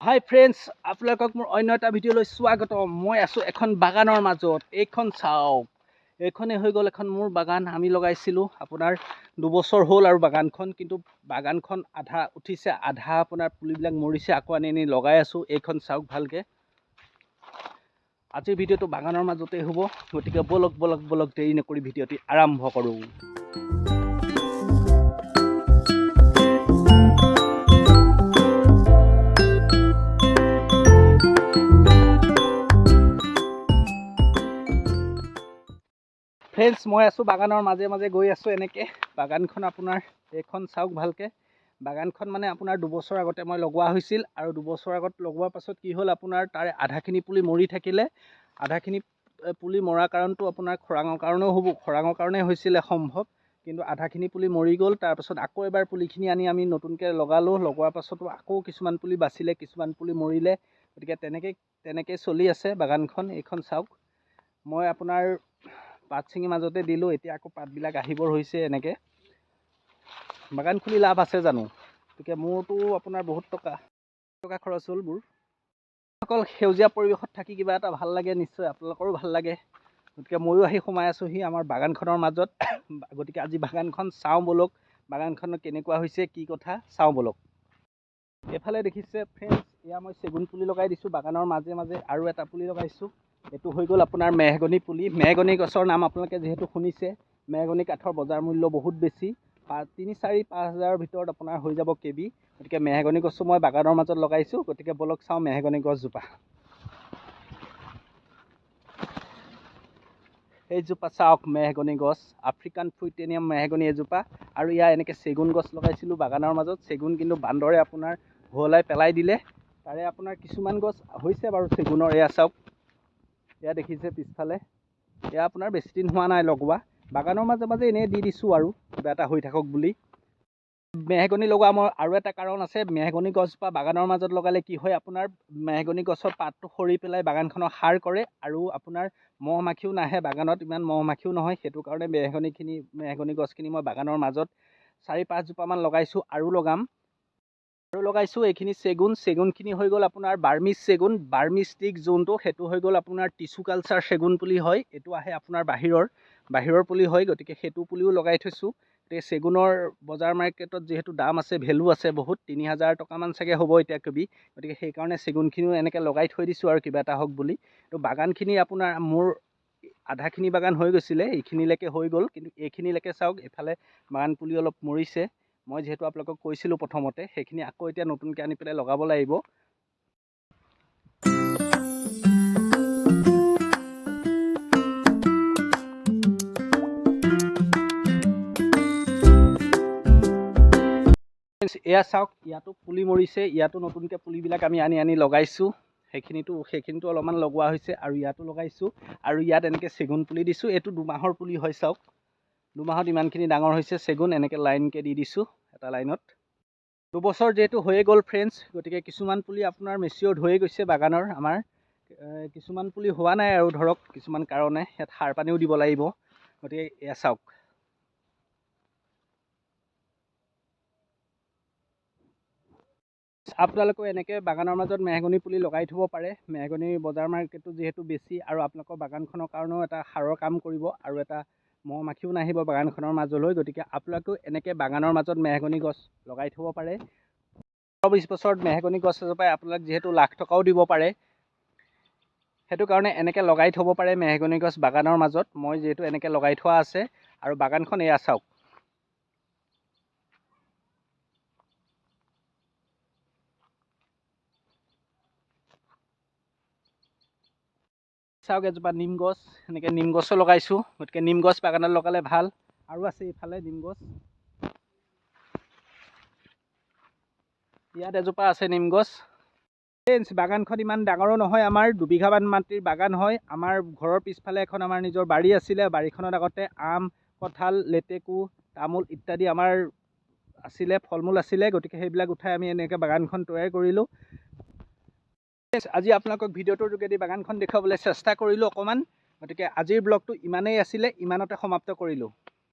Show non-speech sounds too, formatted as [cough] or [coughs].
হাই friends আপোনালোকক মোৰ অন্য এটা ভিডিঅ'লৈ স্বাগতম। মই আছোঁ এখন বাগানৰ মাজত। এইখন চাওক। এইখনেই হৈ গ'ল এখন মোৰ বাগান। আমি লগাইছিলোঁ আপোনাৰ দুবছৰ হ'ল আৰু বাগানখন কিন্তু বাগানখন আধা উঠিছে আধা আপোনাৰ পুলিবিলাক মৰিছে আকৌ আনি আনি লগাই আছোঁ। এইখন চাওক ভালকৈ। আজিৰ ভিডিঅ'টো বাগানৰ মাজতেই হ'ব। গতিকে বলক বলক বলক দেৰি নকৰি ভিডিঅ'টি আৰম্ভ কৰোঁ। ফ্ৰেণ্ডছ মই আছোঁ বাগানৰ মাজে মাজে গৈ আছোঁ এনেকৈ। বাগানখন আপোনাৰ এইখন চাওক ভালকৈ। বাগানখন মানে আপোনাৰ দুবছৰ আগতে মই লগোৱা হৈছিল আৰু দুবছৰ আগত লগোৱাৰ পাছত কি হ'ল আপোনাৰ তাৰে আধাখিনি পুলি মৰি থাকিলে। আধাখিনি পুলি মৰা কাৰণটো আপোনাৰ খৰাঙৰ কাৰণেও হ'ব খৰাঙৰ কাৰণে হৈছিলে সম্ভৱ। কিন্তু আধাখিনি পুলি মৰি গ'ল তাৰপাছত আকৌ এবাৰ পুলিখিনি আনি আমি নতুনকৈ লগালোঁ। লগোৱাৰ পাছতো আকৌ কিছুমান পুলি বাচিলে কিছুমান পুলি মৰিলে। গতিকে তেনেকৈ তেনেকৈ চলি আছে বাগানখন এইখন চাওক। মই আপোনাৰ পাত ছিঙি মাজতে দিলোঁ এতিয়া আকৌ পাতবিলাক আহিবৰ হৈছে এনেকৈ। বাগান খুলি লাভ আছে জানো? গতিকে মোৰতো আপোনাৰ বহুত টকা। টকা খৰচ হ'ল মোৰ। অকল সেউজীয়া পৰিৱেশত থাকি কিবা এটা ভাল লাগে নিশ্চয় আপোনালোকৰো ভাল লাগে। গতিকে ময়ো আহি সোমাই আছোঁহি আমাৰ বাগানখনৰ মাজত। [coughs] গতিকে আজি বাগানখন চাওঁ ব'লক। বাগানখন কেনেকুৱা হৈছে কি কথা চাওঁ ব'লক। এইফালে দেখিছে ফ্ৰেণ্ডছ এয়া মই চেগুন পুলি লগাই দিছোঁ বাগানৰ মাজে মাজে আৰু এটা পুলি লগাইছোঁ। এইটো হৈ গ'ল আপোনাৰ মেহগনি পুলি। মেহগনি গছৰ নাম আপোনালোকে যিহেতু শুনিছে মেহগনি কাঠৰ বজাৰ মূল্য বহুত বেছি। পাঁচ তিনি চাৰি পাঁচ হাজাৰৰ ভিতৰত আপোনাৰ হৈ যাব কেবি। গতিকে মেহগনি গছো মই বাগানৰ মাজত লগাইছোঁ। গতিকে ব'লক চাওঁ মেহগনি গছজোপা। এইজোপা চাওক মেহগনি গছ আফ্ৰিকান ফুইটেনিয়াম মেহগনি এজোপা। আৰু ইয়াৰ এনেকৈ চেগুন গছ লগাইছিলোঁ বাগানৰ মাজত। চেগুন কিন্তু বান্দৰে আপোনাৰ হোৱলাই পেলাই দিলে। তাৰে আপোনাৰ কিছুমান গছ হৈছে বাৰু চেগুনৰ এয়া চাওক। এয়া দেখিছে পিছফালে। এয়া আপোনাৰ বেছি দিন হোৱা নাই লগোৱা। বাগানৰ মাজে মাজে এনেই দি দিছোঁ আৰু কিবা এটা হৈ থাকক বুলি। মেহগনি লগোৱা মোৰ আৰু এটা কাৰণ আছে মেহগনি গছজোপা বাগানৰ মাজত লগালে কি হয় আপোনাৰ মেহগনি গছৰ পাতটো সৰি পেলাই বাগানখনক সাৰ কৰে আৰু আপোনাৰ মহ মাখিও নাহে বাগানত ইমান মহ মাখিও নহয়। সেইটো কাৰণে মেহগনিখিনি মেহগনি গছখিনি মই বাগানৰ মাজত চাৰি পাঁচজোপামান লগাইছোঁ আৰু লগাম। আৰু লগাইছোঁ এইখিনি চেগুন চেগুনখিনি হৈ গ'ল আপোনাৰ বাৰ্মিজ চেগুন। বাৰ্মিজ ষ্টিক যোনটো সেইটো হৈ গ'ল আপোনাৰ টিচু কালচাৰ চেগুন পুলি হয় এইটো আহে আপোনাৰ বাহিৰৰ বাহিৰৰ পুলি হয় গতিকে সেইটো পুলিও লগাই থৈছোঁ। গতিকে চেগুনৰ বজাৰ মাৰ্কেটত যিহেতু দাম আছে ভেলু আছে বহুত তিনি হাজাৰ টকামান চাগে হ'ব এতিয়া কবি। গতিকে সেইকাৰণে চেগুনখিনিও এনেকৈ লগাই থৈ দিছোঁ আৰু কিবা এটা হওক বুলি। তো বাগানখিনি আপোনাৰ মোৰ আধাখিনি বাগান হৈ গৈছিলে এইখিনিলৈকে হৈ গ'ল। কিন্তু এইখিনিলৈকে চাওক এইফালে বাগান পুলি অলপ মৰিছে। মই যিহেতু আপোনালোকক কৈছিলোঁ প্ৰথমতে সেইখিনি আকৌ এতিয়া নতুনকৈ আনি পেলাই লগাব লাগিব। এয়া চাওক ইয়াতো পুলি মৰিছে ইয়াতো নতুনকৈ পুলিবিলাক আমি আনি আনি লগাইছোঁ। সেইখিনিতো সেইখিনিতো অলপমান লগোৱা হৈছে আৰু ইয়াতো লগাইছোঁ। আৰু ইয়াত এনেকৈ চেগুন পুলি দিছোঁ এইটো দুমাহৰ পুলি হয় চাওক। দুমাহত ইমানখিনি ডাঙৰ হৈছে চেগুন এনেকৈ লাইনকৈ দি দিছোঁ এটা লাইনত। দুবছৰ যিহেতু হৈয়ে গ'ল ফ্ৰেণ্ডছ গতিকে কিছুমান পুলি আপোনাৰ মেচিয়ৰ্ড হৈয়ে গৈছে বাগানৰ আমাৰ। কিছুমান পুলি হোৱা নাই আৰু ধৰক কিছুমান কাৰণে ইয়াত সাৰ পানীও দিব লাগিব। গতিকে এয়া চাওক। আপোনালোকেও এনেকৈ বাগানৰ মাজত মেহগনি পুলি লগাই থ'ব পাৰে। মেহগনি বজাৰ মাৰ্কেটটো যিহেতু বেছি আৰু আপোনালোকৰ বাগানখনৰ কাৰণেও এটা সাৰৰ কাম কৰিব আৰু এটা মহ মাখিও নাহিব বাগানখনৰ মাজলৈ গতিকে আপোনালোকেও এনেকৈ বাগানৰ মাজত মেহগনি গছ লগাই থ'ব পাৰে। পোন্ধৰ বিছ বছৰত মেহগনি গছ এজোপাই আপোনাক যিহেতু লাখ টকাও দিব পাৰে সেইটো কাৰণে এনেকৈ লগাই থ'ব পাৰে মেহগনি গছ বাগানৰ মাজত। মই যিহেতু এনেকৈ লগাই থোৱা আছে আৰু বাগানখন এয়া চাওক। চাওক এজোপা নিম গছ এনেকৈ নিম গছো লগাইছোঁ গতিকে নিম গছ বাগানত লগালে ভাল। আৰু আছে ইফালে নিম গছ। ইয়াত এজোপা আছে নিম গছ। বাগানখন ইমান ডাঙৰো নহয় আমাৰ দুবিঘামান মাটিৰ বাগান হয়। আমাৰ ঘৰৰ পিছফালে এখন আমাৰ নিজৰ বাৰী আছিলে বাৰীখনত আগতে আম কঁঠাল লেটেকু তামোল ইত্যাদি আমাৰ আছিলে ফল মূল আছিলে গতিকে সেইবিলাক উঠাই আমি এনেকৈ বাগানখন তৈয়াৰ কৰিলোঁ। আজি আপোনালোকক ভিডিঅ'টোৰ যোগেদি বাগানখন দেখুৱাবলৈ চেষ্টা কৰিলোঁ অকণমান। গতিকে আজিৰ ব্লগটো ইমানেই আছিলে ইমানতে সমাপ্ত কৰিলোঁ।